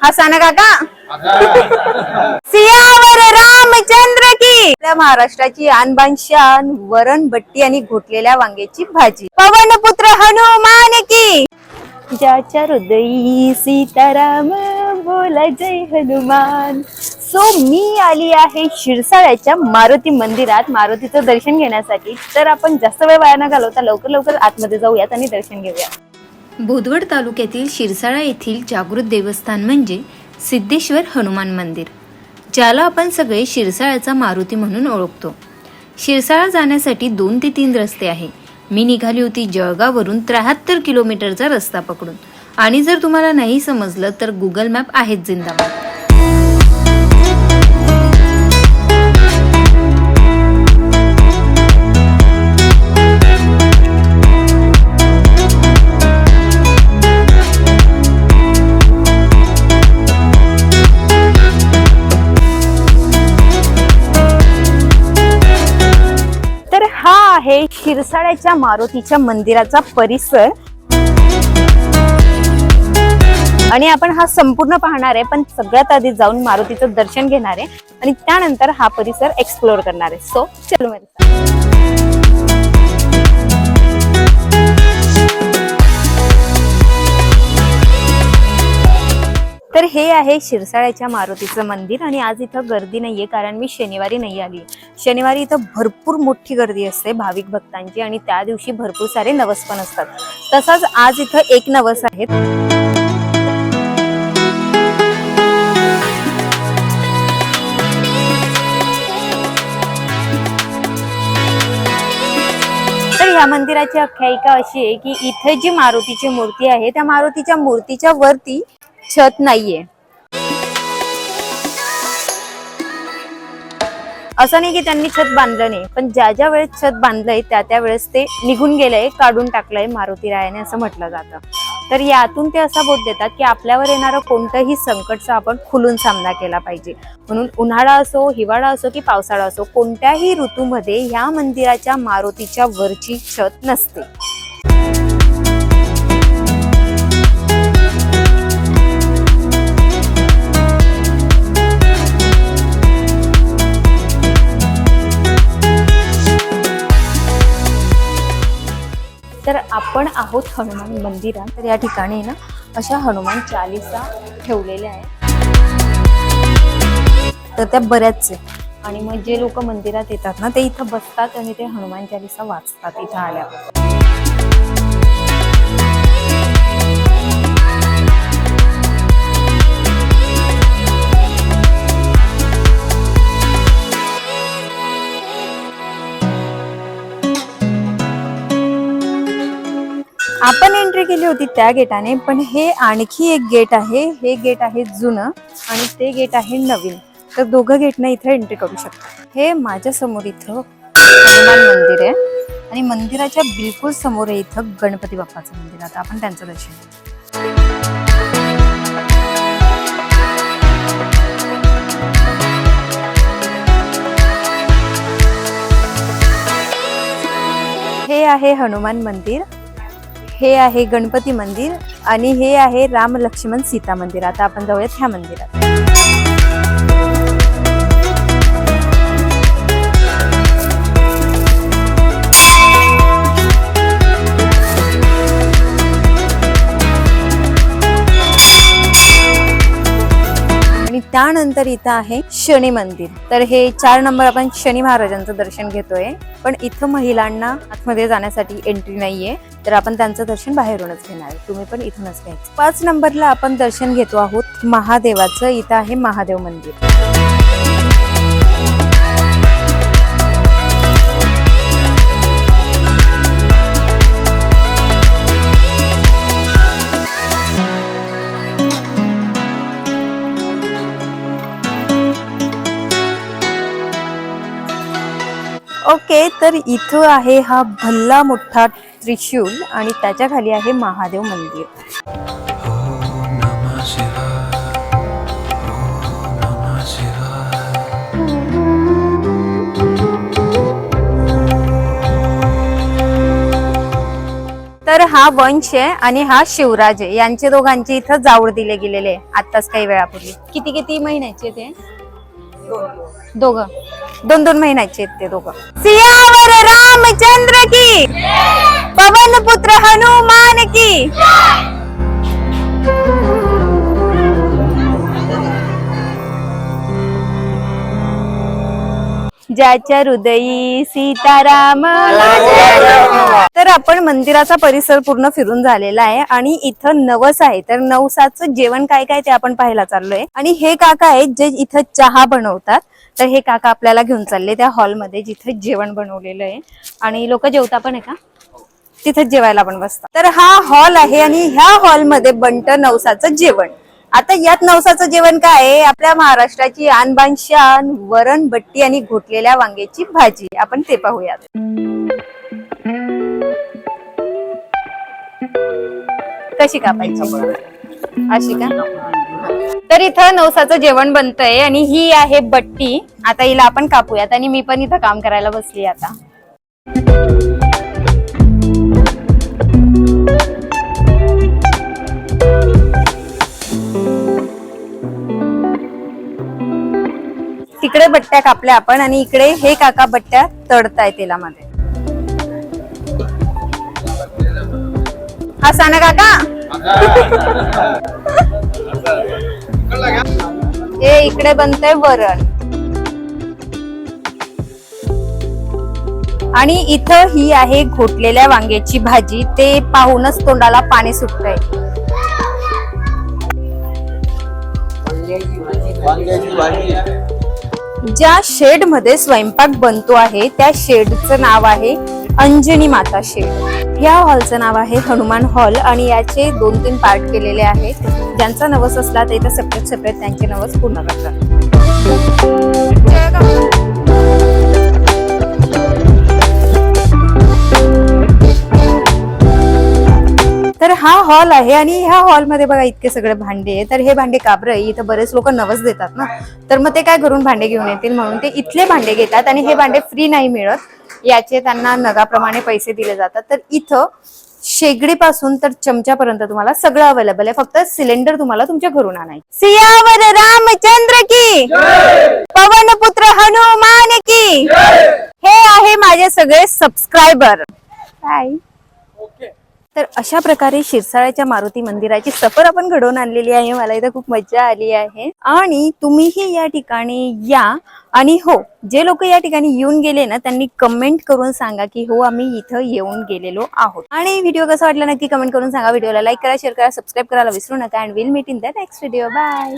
हा सांगा काका? सियावर रामचंद्र की. आपल्या महाराष्ट्राची आणबान शान वरण भट्टी आणि घोटलेल्या वांग्याची भाजी. पवन पुत्र हनुमान की. ज्याच्या हृदयी सीताराम बोला जय हनुमान. सो मी आली आहे शिरसाळ्याच्या मारुती मंदिरात मारुतीचं दर्शन घेण्यासाठी. तर आपण जास्त वेळ वाया न घालवता लवकर लवकर आतमध्ये जाऊयात आणि दर्शन घेऊया बोदवड तालुक्यातील शिरसाळा येथील जागृत देवस्थान म्हणजे सिद्धेश्वर हनुमान मंदिर ज्याला आपण सगळे शिरसाळ्याचा मारुती म्हणून ओळखतो. शिरसाळा जाण्यासाठी दोन ते तीन रस्ते आहे. मी निघाली होती जळगाववरून त्र्याहत्तर किलोमीटरचा रस्ता पकडून. आणि जर तुम्हाला नाही समजलं तर गुगल मॅप आहेच जिंदाबाद. शिरसाळ्याच्या मारुतीच्या मंदिराचा परिसर. आणि आपण हा संपूर्ण पाहणार आहे पण सगळ्यात आधी जाऊन मारुतीचं दर्शन घेणार आहे. आणि त्यानंतर हा परिसर एक्सप्लोअर करणार आहे. सो चलो मेरे तर हे आहे शिरसाळ्याच्या मारुतीचं मंदिर आणि आज इथं गर्दी नाहीये कारण मी शनिवारी नाही आली. शनिवारी इथं भरपूर मोठी गर्दी असते भाविक भक्तांची आणि त्या दिवशी भरपूर सारे नवस पण असतात. तसंच आज इथं एक नवस आहेत. तर ह्या मंदिराची आख्यायिका अशी आहे की इथे जी मारुतीची मूर्ती आहे त्या मारुतीच्या मूर्तीच्या वरती छत नाहीये. असं नाही की त्यांनी छत बांधलं नाही पण ज्या ज्या वेळेस छत बांधलंय त्या त्या वेळेस ते निघून गेलंय काढून टाकलंय मारुती रायाने असं म्हटलं जातं. तर यातून ते असा बोध देतात की आपल्यावर येणारं कोणतंही संकटचा आपण खुलून सामना केला पाहिजे. म्हणून उन्हाळा असो हिवाळा असो की पावसाळा असो कोणत्याही ऋतूमध्ये ह्या मंदिराच्या मारुतीच्या वरची छत नसते. आपण आहोत हनुमान मंदिरात. तर या ठिकाणी ना अशा हनुमान चालिसा ठेवलेल्या आहेत. तर त्या बऱ्याच आहेत आणि मग जे लोक मंदिरात येतात ना ते इथं बसतात आणि ते हनुमान चालिसा वाचतात इथं आल्यावर. आपण एंट्री केली होती त्या गेटाने पण हे आणखी एक गेट आहे. हे गेट आहे जुनं आणि ते गेट आहे नवीन. तर दोघं गेटनं इथं एंट्री करू शकतो. हे माझ्यासमोर इथं हनुमान मंदिर आहे. आणि मंदिराच्या बिलकुल समोर आहे इथं गणपती बाप्पाचं मंदिर. आता आपण त्यांचं दर्शन घेऊ. हे आहे हनुमान मंदिर. हे आहे गणपती मंदिर आणि हे आहे राम लक्ष्मण सीता मंदिर. आता आपण जाऊयात ह्या मंदिरात. त्यानंतर इथं आहे शनी मंदिर. तर हे चार नंबर आपण शनी महाराजांचं दर्शन घेतोय. पण इथं महिलांना आतमध्ये जाण्यासाठी एंट्री नाहीये. तर आपण त्यांचं दर्शन बाहेरूनच घेणार. तुम्ही पण इथूनच घ्यायचं. पाच नंबरला आपण दर्शन घेतो आहोत महादेवाचं. इथं आहे महादेव मंदिर. ओके तर इथं आहे हा भल्ला मोठा त्रिशूल आणि त्याच्याखाली आहे महादेव मंदिर. तर हा वंश आहे आणि हा शिवराज आहे यांचे दोघांचे इथं जावळ दिले गेलेले आहे आताच काही वेळापूर्वी. किती किती महिन्याचे ते? दोघं. दोन दोन महिन्याचे आहेत ते दोघं. सियावर रामचंद्र की. पवन पुत्र हनुमान की. ज्याच्या हृदयी सीताराम तर आपण मंदिराचा परिसर पूर्ण फिरून झालेला आहे आणि इथं नवस आहे. तर नवसाचं जेवण काय काय ते आपण पाहायला चाललोय. आणि हे काका आहेत जे इथं चहा बनवतात. तर हे काका आपल्याला घेऊन चालले त्या हॉलमध्ये जिथं जेवण बनवलेलं आहे. आणि लोक जेवता पण आहे का? तिथेच जेवायला पण बसतात. तर हा हॉल आहे आणि ह्या हॉलमध्ये बंट नवसाचं जेवण. आता यात नवसाचं जेवण काय आहे? आपल्या महाराष्ट्राची आणबाण शान वरण बट्टी आणि घोटलेल्या वांग्याची भाजी. आपण ते पाहूयात. कशी कापायची? अशी का? तर इथं नवसाचं जेवण बनतंय आणि ही आहे बट्टी. आता हिला आपण कापूयात आणि मी पण इथं काम करायला बसली आता. तिकडे बट्ट्या कापल्या आपण आणि इकडे हे काका बट्ट्या तडताय तेलामध्ये. हा साना काका? हे इकडे बनतंय वरण. आणि इथं ही आहे घोटलेल्या वांग्याची भाजी. ते पाहूनच तोंडाला पाणी सुटतंय. वांग्याची भाजी. ज्या शेडमध्ये स्वयंपाक बनतो आहे त्या शेडचं नाव आहे अंजनी माता शेड या हॉलचं नाव आहे हनुमान हॉल आणि याचे दोन तीन पार्ट केलेले आहेत. ज्यांचा नवस असला ते तर सेपरेट सेपरेट त्यांचे नवस पूर्ण करतात. हा हॉल आहे आणि ह्या हॉलमध्ये बघा इतके सगळे भांडे आहे तर हे भांडे काबर इथं बरेच लोक नवस देतात ना. तर मग ते काय करून भांडे घेऊन येतील म्हणून ते इथले भांडे घेतात आणि हे भांडे फ्री नाही मिळत. याचे त्यांना नगाप्रमाणे पैसे दिले जातात. तर इथं शेगडीपासून तर चमच्यापर्यंत तुम्हाला सगळं अवेलेबल आहे. फक्त सिलेंडर तुम्हाला तुमच्या घरून आणायचं. सियावर रामचंद्र की. पवन पुत्र हनुमान की. हे आहे माझे सगळे सबस्क्रायबर काय तर अशा प्रकारे शिरसाळ्याच्या मारुती मंदिराची सफर आपण घडवून आणलेली आहे. मला इथं खूप मजा आली आहे. आणि तुम्हीही या ठिकाणी या. आणि हो जे लोक या ठिकाणी येऊन गेले ना त्यांनी कमेंट करून सांगा की हो आम्ही इथं येऊन गेलेलो आहोत. आणि व्हिडिओ कसा वाटला नक्की कमेंट करून सांगा. व्हिडिओला लाईक करा शेअर करा सबस्क्राईब करायला विसरू नका. And will meet in the next video bye